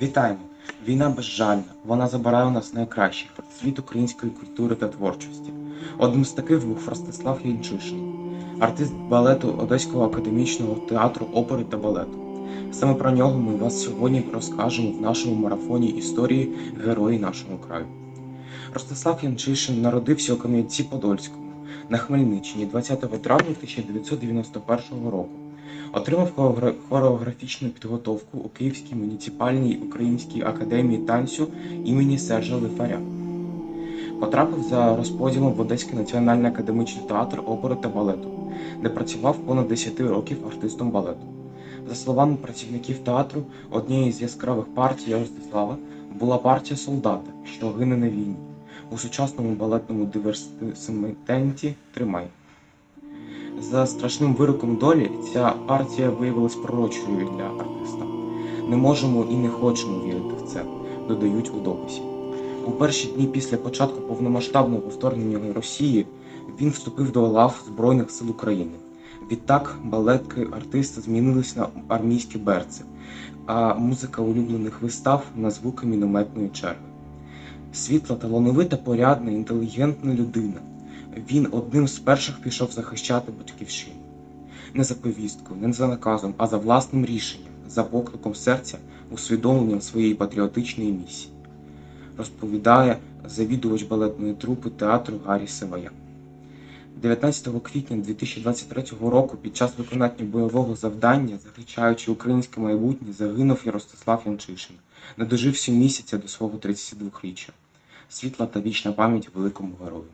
Вітаємо! Війна безжальна. Вона забирає у нас найкращих світ української культури та творчості. Одним з таких був Ростислав Янчишин, артист балету Одеського академічного театру опери та балету. Саме про нього ми вас сьогодні розкажемо в нашому марафоні історії Герої нашого краю. Ростислав Янчишин народився у Кам'янці-Подольському на Хмельниччині 20 травня 1991 року. Отримав хореографічну підготовку у Київській муніципальній українській академії танцю імені Сержа Лифаря. Потрапив за розподілом в Одеський національний академічний театр опери та балету, де працював понад 10 років артистом балету. За словами працівників театру, однією з яскравих партій Ростислава була партія солдата, що гине на війні у сучасному балетному диверситеті Тримай. За страшним вироком долі ця партія виявилась пророчою для артиста. Не можемо і не хочемо вірити в це, додають у дописі. У перші дні після початку повномасштабного вторгнення Росії він вступив до лав Збройних сил України. Відтак балетки артиста змінились на армійські берці, а музика улюблених вистав на звуки мінометної черги. Світла, талановита, порядна, інтелігентна людина. Він одним з перших пішов захищати батьківщину. Не за повісткою, не за наказом, а за власним рішенням, за покликом серця, усвідомленням своєї патріотичної місії, розповідає завідувач балетної трупи театру Гаррі Сивая. 19 квітня 2023 року під час виконання бойового завдання, захищаючи українське майбутнє, загинув і Ростислав Янчишин, не дожив сім місяця до свого 32-річчя. Світла та вічна пам'ять великому герою.